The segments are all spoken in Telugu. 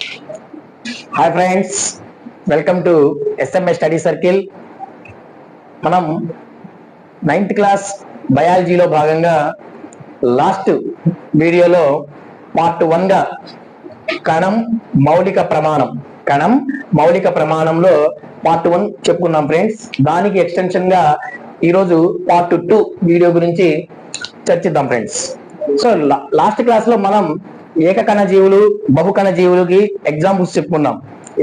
Hi friends welcome to SMA study circle మనం నైన్త్ క్లాస్ బయాలజీలో భాగంగా లాస్ట్ వీడియోలో పార్ట్ వన్గా కణం మౌలిక ప్రమాణం కణం మౌలిక ప్రమాణంలో పార్ట్ వన్ చెప్పుకున్నాం ఫ్రెండ్స్ దానికి ఎక్స్టెన్షన్గా ఈరోజు పార్ట్ టూ వీడియో గురించి చర్చిద్దాం ఫ్రెండ్స్ సో లాస్ట్ క్లాస్లో మనం ఏకకణ జీవులు బహుకణ జీవులకి ఎగ్జాంపుల్స్ చెప్పుకున్నాం.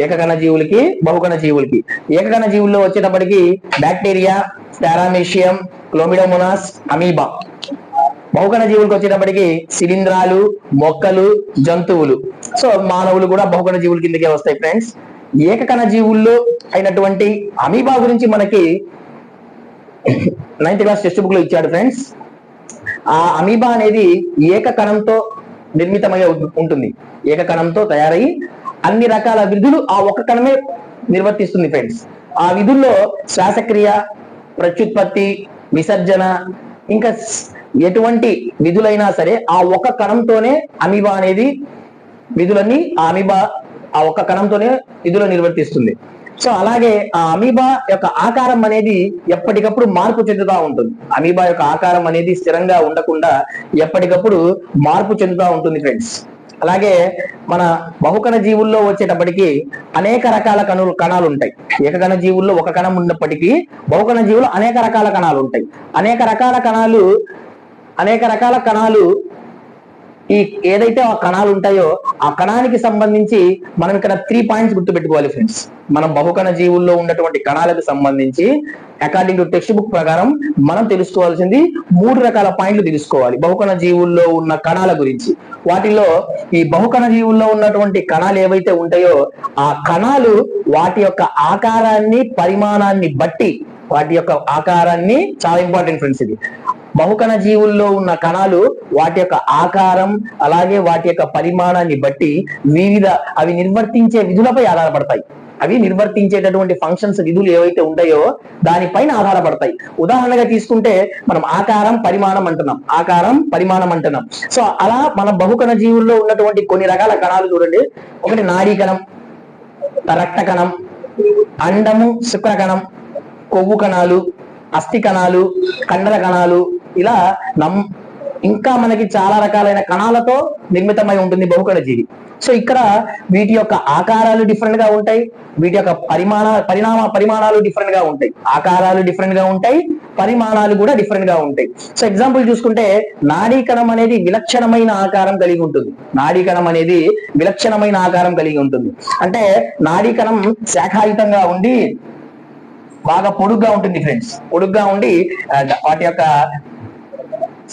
ఏకకణ జీవులకి బహుకణ జీవులకి ఏకకణ జీవుల్లో వచ్చేటప్పటికి బ్యాక్టీరియా పారామేషియం క్లోమిడోమోనాస్ అమీబా బహుకణ జీవులకు వచ్చేటప్పటికి శిలీంధ్రాలు మొక్కలు జంతువులు. సో మానవులు కూడా బహుకణ జీవుల కిందకే వస్తాయి ఫ్రెండ్స్ ఏకకణ జీవుల్లో అయినటువంటి అమీబా గురించి మనకి నైన్త్ క్లాస్ టెక్స్ట్ బుక్లో ఇచ్చాడు ఫ్రెండ్స్ ఆ అమీబా అనేది ఏకకణంతో నిర్మితమై ఉంటుంది ఉంటుంది. ఏకకణంతో తయారయ్యి అన్ని రకాల విధులు ఆ ఒక్క కణమే నిర్వర్తిస్తుంది ఫ్రెండ్స్ ఆ విధుల్లో శ్వాసక్రియ ప్రత్యుత్పత్తి విసర్జన ఇంకా ఎటువంటి విధులైనా సరే ఆ ఒక్క కణంతోనే అమీబా అనేది విధులన్నీ ఆ అమీబా ఆ ఒక్క కణంతోనే విధులు నిర్వర్తిస్తుంది. సో అలాగే ఆ అమీబా యొక్క ఆకారం అనేది ఎప్పటికప్పుడు మార్పు చెందుతూ ఉంటుంది. అమీబా యొక్క ఆకారం అనేది స్థిరంగా ఉండకుండా ఎప్పటికప్పుడు మార్పు చెందుతూ ఉంటుంది ఫ్రెండ్స్ అలాగే మన బహుకణ జీవుల్లో వచ్చేటప్పటికి అనేక రకాల కణులు కణాలు ఉంటాయి ఏకకణ జీవుల్లో ఒక కణం ఉన్నప్పటికీ బహుకణ జీవులు అనేక రకాల కణాలు ఉంటాయి అనేక రకాల కణాలు అనేక రకాల కణాలు ఈ ఏదైతే ఆ కణాలు ఉంటాయో ఆ కణానికి సంబంధించి మనం ఇక్కడ త్రీ పాయింట్స్ గుర్తుపెట్టుకోవాలి ఫ్రెండ్స్ మనం బహుకణ జీవుల్లో ఉన్నటువంటి కణాలకు సంబంధించి అకార్డింగ్ టు టెక్స్ట్ బుక్ ప్రకారం మనం తెలుసుకోవాల్సింది మూడు రకాల పాయింట్లు తెలుసుకోవాలి బహుకణ జీవుల్లో ఉన్న కణాల గురించి. వాటిలో ఈ బహుకణ జీవుల్లో ఉన్నటువంటి కణాలు ఏవైతే ఉంటాయో ఆ కణాలు వాటి యొక్క ఆకారాన్ని పరిమాణాన్ని బట్టి వాటి యొక్క ఆకారాన్ని చాలా ఇంపార్టెంట్ ఫ్రెండ్స్ ఇది. బహుకణ జీవుల్లో ఉన్న కణాలు వాటి యొక్క ఆకారం అలాగే వాటి యొక్క పరిమాణాన్ని బట్టి వివిధ అవి నిర్వర్తించే విధులపై ఆధారపడతాయి. అవి నిర్వర్తించేటటువంటి ఫంక్షన్స్ విధులు ఏవైతే ఉంటాయో దానిపైన ఆధారపడతాయి. ఉదాహరణగా తీసుకుంటే మనం ఆకారం పరిమాణం అంటున్నాం. ఆకారం పరిమాణం అంటున్నాం. సో అలా మన బహుకణ జీవుల్లో ఉన్నటువంటి కొన్ని రకాల కణాలు చూడండి. ఒకటి నాడీ కణం రక్త కణం అండము శుక్ర కణం కొవ్వు కణాలు అస్థి కణాలు కండర కణాలు ఇలా నమ్ ఇంకా మనకి చాలా రకాలైన కణాలతో నిర్మితమై ఉంటుంది బహుకణ జీవి. సో ఇక్కడ వీటి యొక్క ఆకారాలు డిఫరెంట్గా ఉంటాయి. వీటి యొక్క పరిమాణ పరిణామ పరిమాణాలు డిఫరెంట్గా ఉంటాయి. ఆకారాలు డిఫరెంట్గా ఉంటాయి. పరిమాణాలు కూడా డిఫరెంట్గా ఉంటాయి. సో ఎగ్జాంపుల్ చూసుకుంటే నాడీకణం అనేది విలక్షణమైన ఆకారం కలిగి ఉంటుంది. నాడీ కణం అనేది విలక్షణమైన ఆకారం కలిగి ఉంటుంది. అంటే నాడీకణం శాఖాయుతంగా ఉండి బాగా పొడుగ్గా ఉంటుంది ఫ్రెండ్స్ పొడుగ్గా ఉండి వాటి యొక్క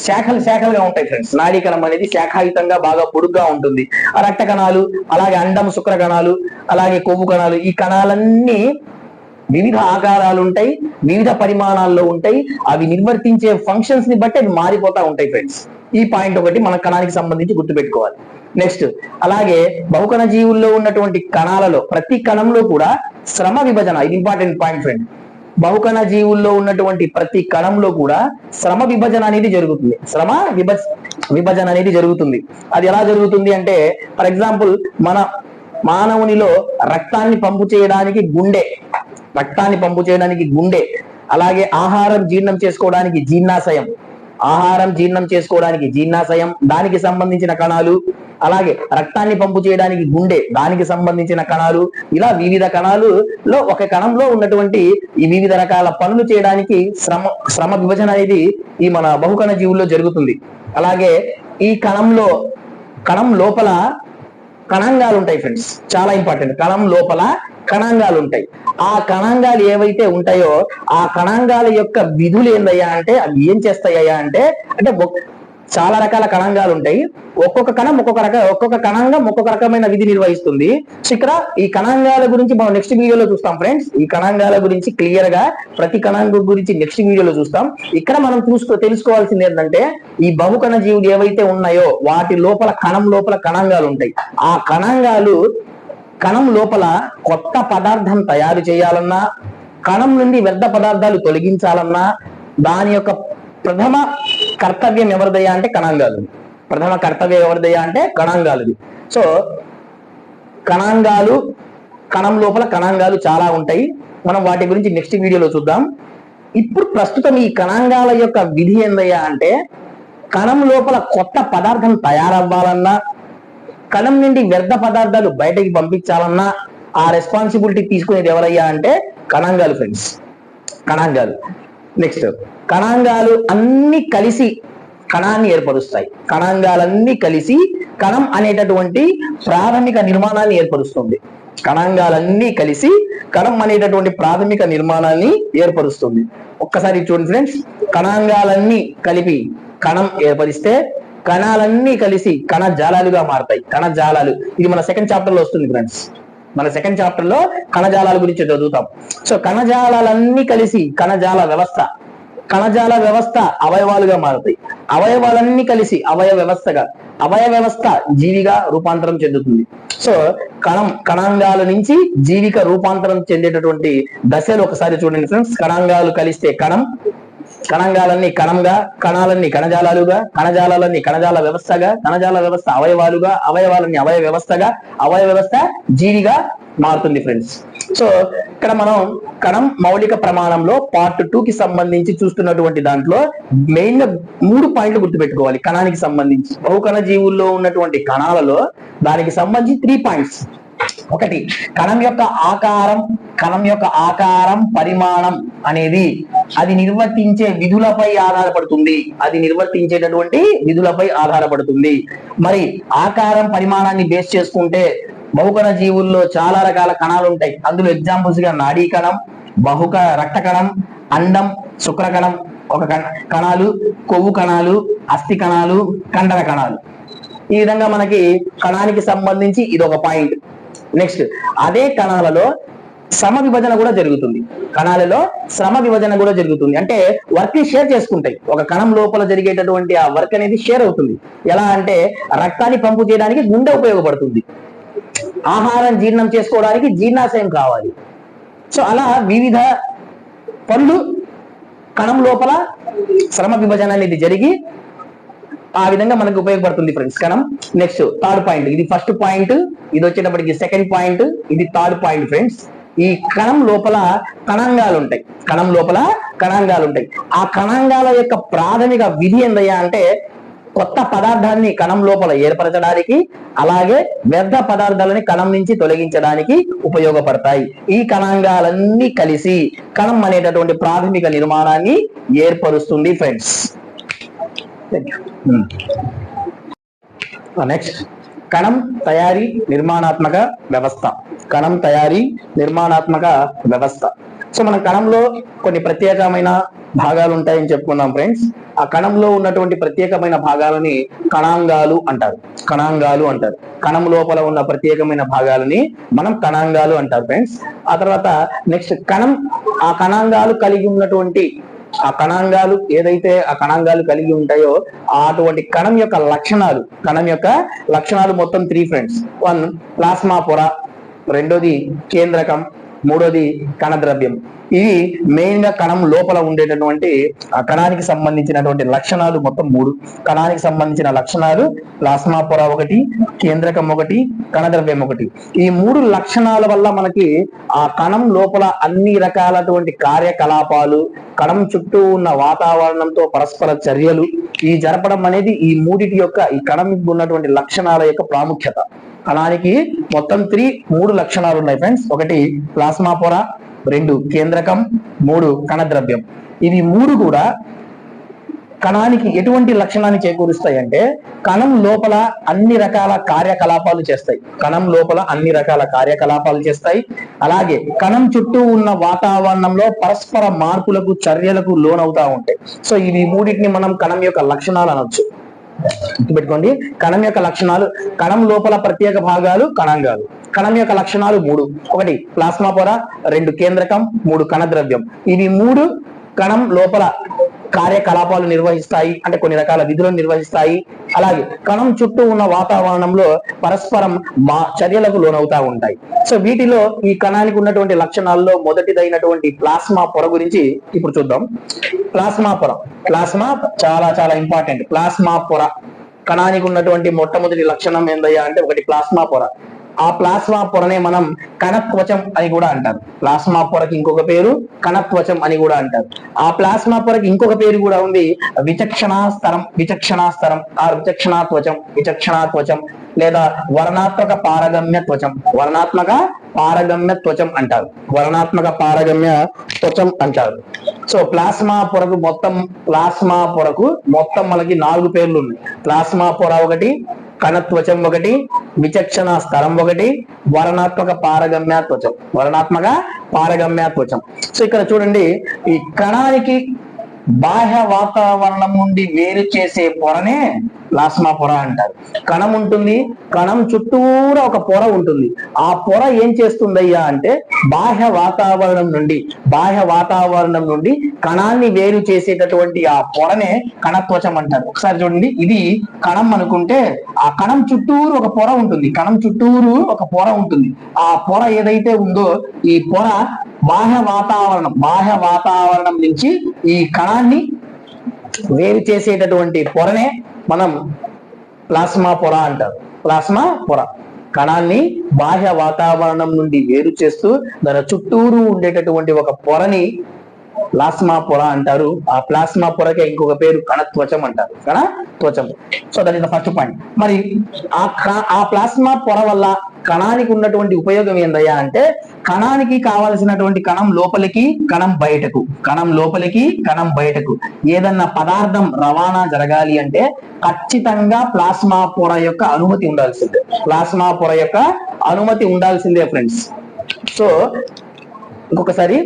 శాఖలు శాఖలుగా ఉంటాయి ఫ్రెండ్స్ నాడీకణం అనేది శాఖాయుతంగా బాగా పొడుగ్గా ఉంటుంది. రక్త కణాలు అలాగే అండం శుక్ర కణాలు అలాగే కొవ్వు కణాలు ఈ కణాలన్నీ వివిధ ఆకారాలు ఉంటాయి వివిధ పరిమాణాల్లో ఉంటాయి. అవి నిర్వర్తించే ఫంక్షన్స్ని బట్టి అవి మారిపోతా ఉంటాయి ఫ్రెండ్స్ ఈ పాయింట్ ఒకటి మన కణానికి సంబంధించి గుర్తుపెట్టుకోవాలి. నెక్స్ట్ అలాగే బహుకణ జీవుల్లో ఉన్నటువంటి కణాలలో ప్రతి కణంలో కూడా శ్రమ విభజన ఇది ఇంపార్టెంట్ పాయింట్ ఫ్రెండ్ బహుకణ జీవుల్లో ఉన్నటువంటి ప్రతి కణంలో కూడా శ్రమ విభజన అనేది జరుగుతుంది. శ్రమ విభజ విభజన అనేది జరుగుతుంది. అది ఎలా జరుగుతుంది అంటే ఫర్ ఎగ్జాంపుల్ మన మానవునిలో రక్తాన్ని పంపు చేయడానికి గుండె రక్తాన్ని పంపు చేయడానికి గుండె అలాగే ఆహారం జీర్ణం చేసుకోవడానికి జీర్ణాశయం ఆహారం జీర్ణం చేసుకోవడానికి జీర్ణాశయం దానికి సంబంధించిన కణాలు అలాగే రక్తాన్ని పంపు చేయడానికి గుండె దానికి సంబంధించిన కణాలు ఇలా వివిధ కణాలులో ఒక కణంలో ఉన్నటువంటి ఈ వివిధ రకాల పనులు చేయడానికి శ్రమ శ్రమ విభజన అనేది ఈ మన బహుకణ జీవుల్లో జరుగుతుంది. అలాగే ఈ కణంలో కణం లోపల కణంగాలు ఉంటాయి ఫ్రెండ్స్ చాలా ఇంపార్టెంట్ కణం లోపల కణాంగాలు ఉంటాయి. ఆ కణాంగాలు ఏవైతే ఉంటాయో ఆ కణాంగాల యొక్క విధులు ఏందయ్యా అంటే అవి ఏం చేస్తాయ్యా అంటే అంటే చాలా రకాల కణాంగాలు ఉంటాయి. ఒక్కొక్క కణం ఒక్కొక్క రక ఒక్కొక్క కణంగా ఒక్కొక్క రకమైన విధి నిర్వహిస్తుంది. సో ఇక్కడ ఈ కణాంగాల గురించి మనం నెక్స్ట్ వీడియోలో చూస్తాం ఫ్రెండ్స్. ఈ కణాంగాల గురించి క్లియర్గా ప్రతి కణాంగం గురించి నెక్స్ట్ వీడియోలో చూస్తాం. ఇక్కడ మనం చూసుకో తెలుసుకోవాల్సింది ఏంటంటే ఈ బహుకణ జీవులు ఏవైతే ఉన్నాయో వాటి లోపల కణం లోపల కణాంగాలు ఉంటాయి. ఆ కణాంగాలు కణం లోపల కొత్త పదార్థం తయారు చేయాలన్నా కణం నుండి వ్యర్థ పదార్థాలు తొలగించాలన్నా దాని యొక్క ప్రథమ కర్తవ్యం ఎవరిదయ్యా అంటే కణాంగాలు. ప్రథమ కర్తవ్యం ఎవరిదయ్యా అంటే కణాంగాలది సో కణాంగాలు కణం లోపల కణాంగాలు చాలా ఉంటాయి. మనం వాటి గురించి నెక్స్ట్ వీడియోలో చూద్దాం. ఇప్పుడు ప్రస్తుతం ఈ కణాంగాల యొక్క విధి ఏందయ్యా అంటే కణం లోపల కొత్త పదార్థం తయారవ్వాలన్నా కణం నుండి వ్యర్థ పదార్థాలు బయటకి పంపించాలన్నా ఆ రెస్పాన్సిబిలిటీ తీసుకునేది ఎవరయ్యా అంటే కణాంగాలు ఫ్రెండ్స్ కణాంగాలు. నెక్స్ట్ కణాంగాలు అన్ని కలిసి కణాన్ని ఏర్పరుస్తాయి. కణాంగాలన్నీ కలిసి కణం అనేటటువంటి ప్రాథమిక నిర్మాణాన్ని ఏర్పరుస్తుంది. కణాంగాలన్నీ కలిసి కణం అనేటటువంటి ప్రాథమిక నిర్మాణాన్ని ఏర్పరుస్తుంది. ఒక్కసారి చూడండి ఫ్రెండ్స్ కణాంగాలన్నీ కలిపి కణం ఏర్పరిస్తే కణాలన్నీ కలిసి కణజాలాలుగా మారతాయి. కణజాలాలు. ఇది మన సెకండ్ చాప్టర్లో వస్తుంది ఫ్రెండ్స్ మన సెకండ్ చాప్టర్లో కణజాలాల గురించి చదువుతాం. సో కణజాలాలన్నీ కలిసి కణజాల వ్యవస్థ కణజాల వ్యవస్థ అవయవాలుగా మారుతాయి. అవయవాలన్నీ కలిసి అవయవ వ్యవస్థగా అవయవ వ్యవస్థ జీవిగా రూపాంతరం చెందుతుంది. సో కణం కణాంగాల నుంచి జీవిక రూపాంతరం చెందేటటువంటి దశలు ఒకసారి చూడండి ఫ్రెండ్స్ కణాంగాలు కలిస్తే కణం కణంగాలన్నీ కణంగా కణాలన్నీ కణజాలాలుగా కణజాలాలన్నీ కణజాల వ్యవస్థగా కణజాల వ్యవస్థ అవయవాలుగా అవయవాలన్నీ అవయవ వ్యవస్థగా అవయవ వ్యవస్థ జీవిగా మారుతుంది ఫ్రెండ్స్ సో ఇక్కడ మనం కణం మౌలిక ప్రమాణంలో పార్ట్ టూ కి సంబంధించి చూస్తున్నటువంటి దాంట్లో మెయిన్గా మూడు పాయింట్లు గుర్తుపెట్టుకోవాలి. కణానికి సంబంధించి. బహుకణ జీవుల్లో ఉన్నటువంటి కణాలలో దానికి సంబంధించి త్రీ పాయింట్స్ ఒకటి కణం యొక్క ఆకారం కణం యొక్క ఆకారం పరిమాణం అనేది అది నిర్వర్తించే విధులపై ఆధారపడుతుంది. అది నిర్వర్తించేటటువంటి విధులపై ఆధారపడుతుంది. మరి ఆకారం పరిమాణాన్ని బేస్ చేసుకుంటే బహుకణ జీవుల్లో చాలా రకాల కణాలు ఉంటాయి. అందులో ఎగ్జాంపుల్స్గా నాడీ కణం బహుక రక్త కణం అండం శుక్ర కణం ఒక కణ- కణాలు కొవ్వు కణాలు అస్థి కణాలు కండర కణాలు. ఈ విధంగా మనకి కణానికి సంబంధించి ఇది ఒక పాయింట్. నెక్స్ట్ అదే కణాలలో శ్రమ విభజన కూడా జరుగుతుంది. కణాలలో శ్రమ విభజన కూడా జరుగుతుంది. అంటే వర్క్ని షేర్ చేసుకుంటాయి. ఒక కణం లోపల జరిగేటటువంటి ఆ వర్క్ అనేది షేర్ అవుతుంది. ఎలా అంటే రక్తాన్ని పంపు చేయడానికి గుండె ఉపయోగపడుతుంది. ఆహారం జీర్ణం చేసుకోవడానికి జీర్ణాశయం కావాలి. సో అలా వివిధ పనులు కణం లోపల శ్రమ విభజన అనేది జరిగి ఆ విధంగా మనకు ఉపయోగపడుతుంది ఫ్రెండ్స్ కణం. నెక్స్ట్ థర్డ్ పాయింట్ ఇది ఫస్ట్ పాయింట్ ఇది వచ్చేటప్పటికి సెకండ్ పాయింట్ ఇది థర్డ్ పాయింట్ ఫ్రెండ్స్ ఈ కణం లోపల కణాంగాలు ఉంటాయి. కణం లోపల కణాంగాలు ఉంటాయి. ఆ కణాంగాల యొక్క ప్రాథమిక విధి ఏందయ్యా అంటే కొత్త పదార్థాన్ని కణం లోపల ఏర్పరచడానికి అలాగే వ్యర్థ పదార్థాలని కణం నుంచి తొలగించడానికి ఉపయోగపడతాయి. ఈ కణాంగాలన్నీ కలిసి కణం అనేటటువంటి ప్రాథమిక నిర్మాణాన్ని ఏర్పరుస్తుంది ఫ్రెండ్స్ నెక్స్ట్ కణం తయారీ నిర్మాణాత్మక వ్యవస్థ. కణం తయారీ నిర్మాణాత్మక వ్యవస్థ. సో మన కణంలో కొన్ని ప్రత్యేకమైన భాగాలు ఉంటాయని చెప్పుకున్నాం ఫ్రెండ్స్ ఆ కణంలో ఉన్నటువంటి ప్రత్యేకమైన భాగాలని కణాంగాలు అంటారు. కణాంగాలు అంటారు. కణం లోపల ఉన్న ప్రత్యేకమైన భాగాలని మనం కణాంగాలు అంటారు ఫ్రెండ్స్ ఆ తర్వాత నెక్స్ట్ కణం ఆ కణాంగాలు కలిగి ఉన్నటువంటి ఆ కణాంగాలు ఏదైతే ఆ కణాంగాలు కలిగి ఉంటాయో అటువంటి కణం యొక్క లక్షణాలు కణం యొక్క లక్షణాలు మొత్తం త్రీ ఫ్రెండ్స్ వన్ ప్లాస్మా పొర రెండోది కేంద్రకం. మూడోది కణద్రవ్యం. ఇవి మెయిన్గా కణం లోపల ఉండేటటువంటి ఆ కణానికి సంబంధించినటువంటి లక్షణాలు మొత్తం మూడు. కణానికి సంబంధించిన లక్షణాలు ప్లాస్మా పొర ఒకటి కేంద్రకం ఒకటి కణద్రవ్యం ఒకటి. ఈ మూడు లక్షణాల వల్ల మనకి ఆ కణం లోపల అన్ని రకాలటువంటి కార్యకలాపాలు కణం చుట్టూ ఉన్న వాతావరణంతో పరస్పర చర్యలు ఈ జరపడం అనేది ఈ మూడిటి యొక్క ఈ కణం ఉన్నటువంటి లక్షణాల యొక్క ప్రాముఖ్యత. కణానికి మొత్తం త్రీ మూడు లక్షణాలు ఉన్నాయి ఫ్రెండ్స్ ఒకటి ప్లాస్మా పొర రెండు కేంద్రకం మూడు కణద్రవ్యం. ఇవి మూడు కూడా కణానికి ఎటువంటి లక్షణాన్ని చేకూరుస్తాయి అంటే కణం లోపల అన్ని రకాల కార్యకలాపాలు చేస్తాయి. కణం లోపల అన్ని రకాల కార్యకలాపాలు చేస్తాయి. అలాగే కణం చుట్టూ ఉన్న వాతావరణంలో పరస్పర మార్పులకు చర్యలకు లోనవుతా ఉంటాయి. సో ఇవి మూడింటిని మనం కణం యొక్క లక్షణాలు అనొచ్చు. గుర్తుపెట్టుకోండి. కణం యొక్క లక్షణాలు కణం లోపల ప్రత్యేక భాగాలు కణాంగాలు. కణం యొక్క లక్షణాలు మూడు. ఒకటి ప్లాస్మా పొర. రెండు కేంద్రకం. మూడు కణ ద్రవ్యం ఇవి మూడు కణం లోపల కార్యకలాపాలు నిర్వహిస్తాయి అంటే కొన్ని రకాల విధులను నిర్వహిస్తాయి. అలాగే కణం చుట్టూ ఉన్న వాతావరణంలో పరస్పరం మా చర్యలకు లోనవుతా ఉంటాయి. సో వీటిలో ఈ కణానికి ఉన్నటువంటి లక్షణాల్లో మొదటిదైనటువంటి ప్లాస్మా పొర గురించి ఇప్పుడు చూద్దాం. ప్లాస్మా పొర. ప్లాస్మా చాలా చాలా ఇంపార్టెంట్. ప్లాస్మా పొర. కణానికి ఉన్నటువంటి మొట్టమొదటి లక్షణం ఏందయ్యా అంటే ఒకటి ప్లాస్మా పొర. ఆ ప్లాస్మా పొరనే మనం కణత్వచం అని కూడా అంటారు. ప్లాస్మా పొరకి ఇంకొక పేరు కణత్వచం అని కూడా అంటారు. ఆ ప్లాస్మా పొరకి ఇంకొక పేరు కూడా ఉంది. విచక్షణాస్తరం విచక్షణాస్తరం. ఆ విచక్షణాత్వచం విచక్షణాత్వచం లేదా వర్ణాత్మక పారగమ్య త్వచం. వర్ణాత్మక పారగమ్య త్వచం అంటారు. వర్ణాత్మక పారగమ్య త్వచం అంటారు. సో ప్లాస్మా పొరకు మొత్తం ప్లాస్మా పొరకు మొత్తం మనకి నాలుగు పేర్లు ఉన్నాయి. ప్లాస్మా పొర ఒకటి కణత్వచం ఒకటి విచక్షణ స్థలం ఒకటి వర్ణాత్మక పారగమ్య త్వచం. వర్ణాత్మక పారగమ్య త్వచం. సో ఇక్కడ చూడండి ఈ కణానికి బాహ్య వాతావరణం నుండి వేరు చేసే పొరనే ప్లాస్మా పొర అంటారు. కణం ఉంటుంది కణం చుట్టూరా ఒక పొర ఉంటుంది. ఆ పొర ఏం చేస్తుందయ్యా అంటే బాహ్య వాతావరణం నుండి బాహ్య వాతావరణం నుండి కణాన్ని వేరు చేసేటటువంటి ఆ పొరనే కణత్వచం అంటారు. ఒకసారి చూడండి. ఇది కణం అనుకుంటే ఆ కణం చుట్టూరు ఒక పొర ఉంటుంది. కణం చుట్టూరు ఒక పొర ఉంటుంది. ఆ పొర ఏదైతే ఉందో ఈ పొర బాహ్య వాతావరణం బాహ్య వాతావరణం నుంచి ఈ కణాన్ని వేరు చేసేటటువంటి పొరనే మనం ప్లాస్మా పొర అంటారు. ప్లాస్మా పొర. కణాన్ని బాహ్య వాతావరణం నుండి వేరు చేస్తూ దాని చుట్టూరు ఉండేటటువంటి ఒక పొరని ప్లాస్మా పొర అంటారు. ఆ ప్లాస్మా పొరకే ఇంకొక పేరు కణ త్వచం అంటారు. కణ త్వచం so that is the first point మరి ఆ ఆ ప్లాస్మా పొర వల్ల కణానికి ఉన్నటువంటి ఉపయోగం ఏందయ్యా అంటే కణానికి కావలసినటువంటి కణం లోపలికి కణం బయటకు. కణం లోపలికి కణం బయటకు. ఏదన్నా పదార్థం రవాణా జరగాలి అంటే ఖచ్చితంగా ప్లాస్మా పొర యొక్క అనుమతి ఉండాల్సిందే. ప్లాస్మా పొర యొక్క అనుమతి ఉండాల్సిందే ఫ్రెండ్స్ సో ఇంకొకసారి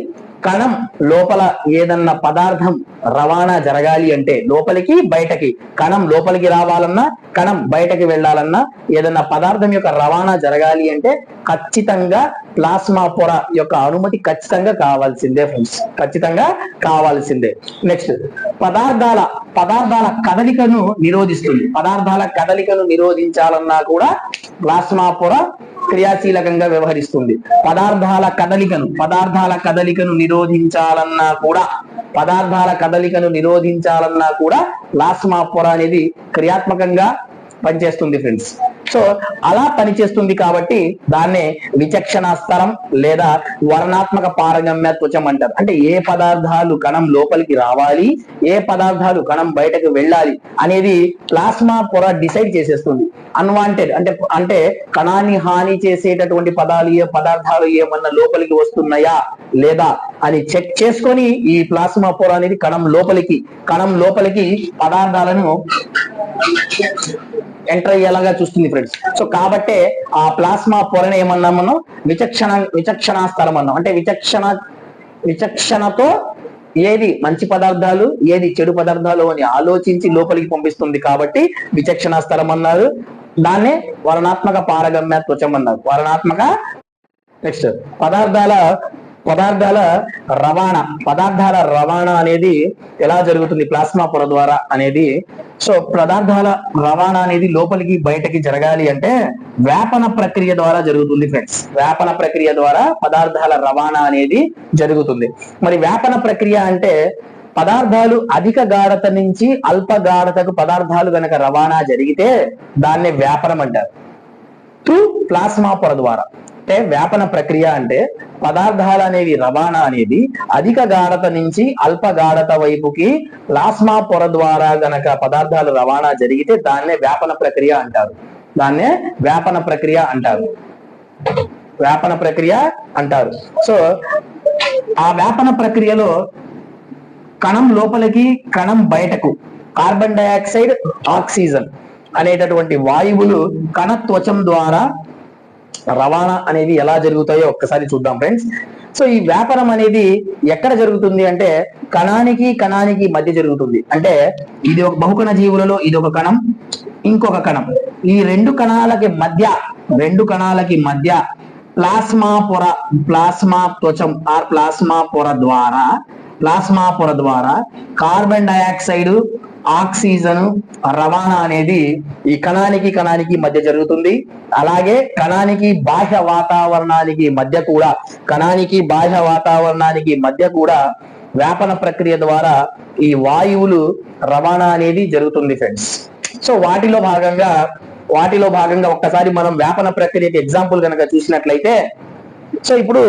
కణం లోపల ఏదన్నా పదార్థం రవాణా జరగాలి అంటే లోపలికి బయటకి. కణం లోపలికి రావాలన్నా కణం బయటకి వెళ్ళాలన్నా ఏదన్నా పదార్థం యొక్క రవాణా జరగాలి అంటే ఖచ్చితంగా ప్లాస్మా పొర యొక్క అనుమతి ఖచ్చితంగా కావాల్సిందే ఫ్రెండ్స్ ఖచ్చితంగా కావాల్సిందే. నెక్స్ట్ పదార్థాల పదార్థాల కదలికను నిరోధిస్తుంది. పదార్థాల కదలికను నిరోధించాలన్నా కూడా ప్లాస్మా పొర క్రియాశీలకంగా వ్యవహరిస్తుంది. పదార్థాల కదలికను పదార్థాల కదలికను నిరోధించాలన్నా కూడా పదార్థాల కదలికను నిరోధించాలన్నా కూడా ప్లాస్మా పొర అనేది క్రియాత్మకంగా పనిచేస్తుంది ఫ్రెండ్స్ సో అలా పనిచేస్తుంది కాబట్టి దాన్నే విచక్షణ స్థలం లేదా వర్ణాత్మక పారగమ్య త్వచం అంటారు. అంటే ఏ పదార్థాలు కణం లోపలికి రావాలి ఏ పదార్థాలు కణం బయటకు వెళ్ళాలి అనేది ప్లాస్మా పొర డిసైడ్ చేసేస్తుంది. అన్వాంటెడ్ అంటే అంటే కణాన్ని హాని చేసేటటువంటి పదాలు ఏ పదార్థాలు ఏమన్నా లోపలికి వస్తున్నాయా లేదా అని చెక్ చేసుకొని ఈ ప్లాస్మా పొర అనేది కణం లోపలికి కణం లోపలికి పదార్థాలను ఎంటర్ అయ్యేలాగా చూస్తుంది ఫ్రెండ్స్ సో కాబట్టే ఆ ప్లాస్మా పొరని ఏమన్నాం మనం? విచక్షణ విచక్షణా స్థలం అన్నాం. అంటే విచక్షణ విచక్షణతో ఏది మంచి పదార్థాలు ఏది చెడు పదార్థాలు అని ఆలోచించి లోపలికి పంపిస్తుంది కాబట్టి విచక్షణ స్థలం అన్నారు. దాన్నే వర్ణాత్మక పారగమ్య త్వచం అన్నారు. వర్ణాత్మక నెక్స్ట్ పదార్థాల పదార్థాల రవాణా పదార్థాల రవాణా అనేది ఎలా జరుగుతుంది? ప్లాస్మా పొర ద్వారా అనేది. సో పదార్థాల రవాణా అనేది లోపలికి బయటకి జరగాలి అంటే వ్యాపన ప్రక్రియ ద్వారా జరుగుతుంది ఫ్రెండ్స్ వ్యాపన ప్రక్రియ ద్వారా పదార్థాల రవాణా అనేది జరుగుతుంది. మరి వ్యాపన ప్రక్రియ అంటే పదార్థాలు అధిక గాఢత నుంచి అల్ప గాఢతకు పదార్థాలు గనక రవాణా జరిగితే దాన్నే వ్యాపనం అంటారు. త్రూ ప్లాస్మా పొర ద్వారా. అంటే వ్యాపన ప్రక్రియ అంటే పదార్థాలు అనేవి రవాణా అనేది అధిక గాఢత నుంచి అల్ప గాఢత వైపుకి ప్లాస్మా పొర ద్వారా గనక పదార్థాలు రవాణా జరిగితే దాన్నే వ్యాపన ప్రక్రియ అంటారు. దాన్నే వ్యాపన ప్రక్రియ అంటారు. వ్యాపన ప్రక్రియ అంటారు. సో ఆ వ్యాపన ప్రక్రియలో కణం లోపలికి కణం బయటకు కార్బన్ డైఆక్సైడ్ ఆక్సిజన్ అనేటటువంటి వాయువులు కణ త్వచం ద్వారా రవాణా అనేది ఎలా జరుగుతాయో ఒక్కసారి చూద్దాం ఫ్రెండ్స్ సో ఈ వ్యాపారం అనేది ఎక్కడ జరుగుతుంది అంటే కణానికి కణానికి మధ్య జరుగుతుంది. అంటే ఇది ఒక బహుకణ జీవులలో ఇది ఒక కణం ఇంకొక కణం. ఈ రెండు కణాలకి మధ్య రెండు కణాలకి మధ్య ప్లాస్మా పొర ప్లాస్మా త్వచం ఆర్ ప్లాస్మా పొర ద్వారా ప్లాస్మా పొర ద్వారా కార్బన్ డయాక్సైడ్ ఆక్సిజన్ రవాణా అనేది ఈ కణానికి కణానికి మధ్య జరుగుతుంది. అలాగే కణానికి బాహ్య వాతావరణానికి మధ్య కూడా కణానికి బాహ్య వాతావరణానికి మధ్య కూడా వ్యాపన ప్రక్రియ ద్వారా ఈ వాయువులు రవాణా అనేది జరుగుతుంది ఫ్రెండ్స్ సో వాటిలో భాగంగా వాటిలో భాగంగా ఒక్కసారి మనం వ్యాపన ప్రక్రియకి ఎగ్జాంపుల్ కనుక చూసినట్లయితే సో ఇప్పుడు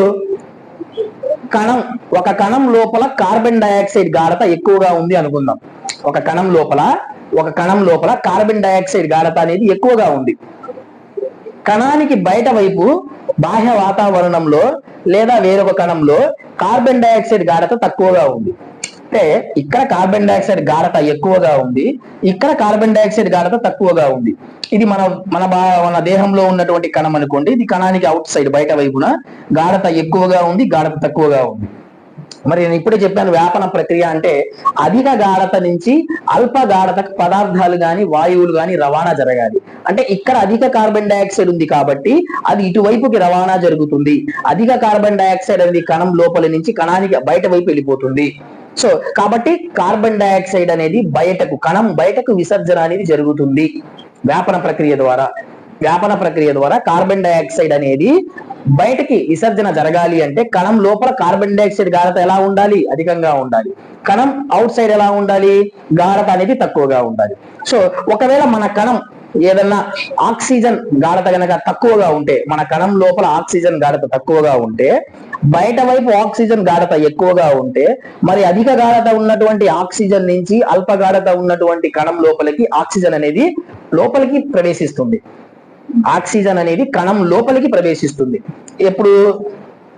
కణం ఒక కణం లోపల కార్బన్ డయాక్సైడ్ గాఢత ఎక్కువగా ఉంది అనుకుందాం. ఒక కణం లోపల ఒక కణం లోపల కార్బన్ డయాక్సైడ్ గాఢత అనేది ఎక్కువగా ఉంది. కణానికి బయట వైపు బాహ్య వాతావరణంలో లేదా వేరొక కణంలో కార్బన్ డయాక్సైడ్ గాఢత తక్కువగా ఉంది. అంటే ఇక్కడ కార్బన్ డైఆక్సైడ్ గాఢత ఎక్కువగా ఉంది. ఇక్కడ కార్బన్ డైఆక్సైడ్ గాఢత తక్కువగా ఉంది. ఇది మన మన బా- మన దేహంలో ఉన్నటువంటి కణం అనుకోండి. ఇది కణానికి అవుట్ సైడ్ బయట వైపున గాఢత ఎక్కువగా ఉంది గాఢత తక్కువగా ఉంది. మరి నేను ఇప్పుడే చెప్పాను వ్యాపన ప్రక్రియ అంటే అధిక గాఢత నుంచి అల్ప గాఢత పదార్థాలు గాని వాయువులు గాని రవాణా జరగాలి. అంటే ఇక్కడ అధిక కార్బన్ డైఆక్సైడ్ ఉంది కాబట్టి అది ఇటువైపుకి రవాణా జరుగుతుంది. అధిక కార్బన్ డైఆక్సైడ్ అనేది కణం లోపలి నుంచి కణానికి బయట వైపు వెళ్ళిపోతుంది. సో కాబట్టి కార్బన్ డయాక్సైడ్ అనేది బయటకు కణం బయటకు విసర్జన అనేది జరుగుతుంది. వ్యాపన ప్రక్రియ ద్వారా. వ్యాపన ప్రక్రియ ద్వారా కార్బన్ డయాక్సైడ్ అనేది బయటకి విసర్జన జరగాలి అంటే కణం లోపల కార్బన్ డైఆక్సైడ్ గాఢత ఎలా ఉండాలి? అధికంగా ఉండాలి. కణం అవుట్ సైడ్ ఎలా ఉండాలి? గాఢత అనేది తక్కువగా ఉండాలి. సో ఒకవేళ మన కణం ఏదన్నా ఆక్సిజన్ గాఢత కనుక తక్కువగా ఉంటే మన కణం లోపల ఆక్సిజన్ గాఢత తక్కువగా ఉంటే బయట వైపు ఆక్సిజన్ గాఢత ఎక్కువగా ఉంటే మరి అధిక గాఢత ఉన్నటువంటి ఆక్సిజన్ నుంచి అల్ప గాఢత ఉన్నటువంటి కణం లోపలికి ఆక్సిజన్ అనేది లోపలికి ప్రవేశిస్తుంది. ఆక్సిజన్ అనేది కణం లోపలికి ప్రవేశిస్తుంది. ఎప్పుడు?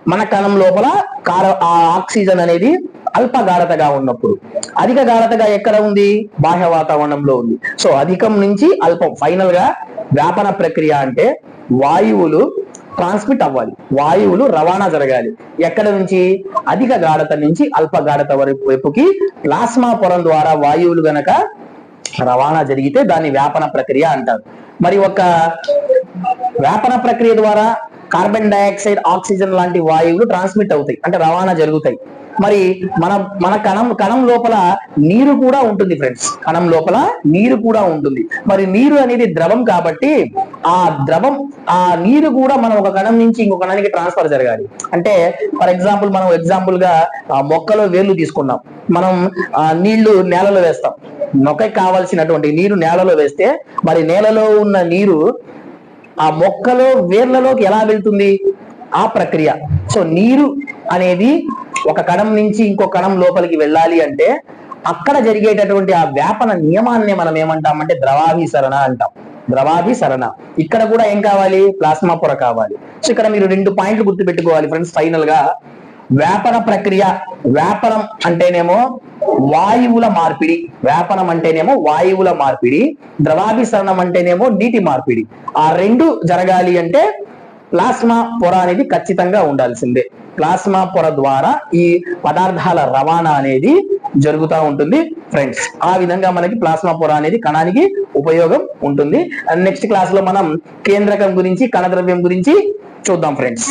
మన కణం లోపల కార ఆ ఆక్సిజన్ అనేది అల్ప గాఢతగా ఉన్నప్పుడు. అధిక గాఢతగా ఎక్కడ ఉంది? బాహ్య వాతావరణంలో ఉంది. సో అధికం నుంచి అల్పం. ఫైనల్గా వ్యాపన ప్రక్రియ అంటే వాయువులు ట్రాన్స్మిట్ అవ్వాలి. వాయువులు రవాణా జరగాలి. ఎక్కడ నుంచి? అధిక గాఢత నుంచి అల్ప గాఢత వరకు వైపుకి ప్లాస్మా పొరం ద్వారా వాయువులు గనక రవాణా జరిగితే దాన్ని వ్యాపన ప్రక్రియ అంటారు. మరి ఒక వ్యాపన ప్రక్రియ ద్వారా కార్బన్ డైఆక్సైడ్ ఆక్సిజన్ లాంటి వాయువులు ట్రాన్స్మిట్ అవుతాయి. అంటే రవాణా జరుగుతాయి. మరి మన మన కణం కణం లోపల నీరు కూడా ఉంటుంది ఫ్రెండ్స్. కణం లోపల నీరు కూడా ఉంటుంది. మరి నీరు అనేది ద్రవం కాబట్టి ఆ ద్రవం ఆ నీరు కూడా మనం ఒక కణం నుంచి ఇంకొక కణానికి ట్రాన్స్ఫర్ జరగాలి. అంటే ఫర్ ఎగ్జాంపుల్ మనం ఎగ్జాంపుల్గా మొక్కలో వేర్లు తీసుకున్నాం. మనం ఆ నీళ్ళు నేలలో వేస్తాం. మొక్కకి కావాల్సినటువంటి నీరు నేలలో వేస్తే మరి నేలలో ఉన్న నీరు ఆ మొక్కలో వేర్లలోకి ఎలా వెళ్తుంది? ఆ ప్రక్రియ. సో నీరు అనేది ఒక కణం నుంచి ఇంకో కణం లోపలికి వెళ్ళాలి అంటే అక్కడ జరిగేటటువంటి ఆ వ్యాపన నియమాన్ని మనం ఏమంటామంటే ద్రవాభిసరణ అంటాం. ద్రవాభిసరణ. ఇక్కడ కూడా ఏం కావాలి? ప్లాస్మా పొర కావాలి. సో ఇక్కడ మీరు రెండు పాయింట్లు గుర్తుపెట్టుకోవాలి ఫ్రెండ్స్ ఫైనల్గా వ్యాపన ప్రక్రియ వ్యాపనం అంటేనేమో వాయువుల మార్పిడి వ్యాపనం అంటేనేమో వాయువుల మార్పిడి ద్రవాభిసరణం అంటేనేమో నీటి మార్పిడి. ఆ రెండు జరగాలి అంటే ప్లాస్మా పొర అనేది ఖచ్చితంగా ఉండాల్సిందే. ప్లాస్మా పొర ద్వారా ఈ పదార్థాల రవాణా అనేది జరుగుతూ ఉంటుంది ఫ్రెండ్స్. ఆ విధంగా మనకి ప్లాస్మా పొర అనేది కణానికి ఉపయోగం ఉంటుంది. నెక్స్ట్ క్లాస్లో మనం కేంద్రకం గురించి కణద్రవ్యం గురించి చూద్దాం ఫ్రెండ్స్.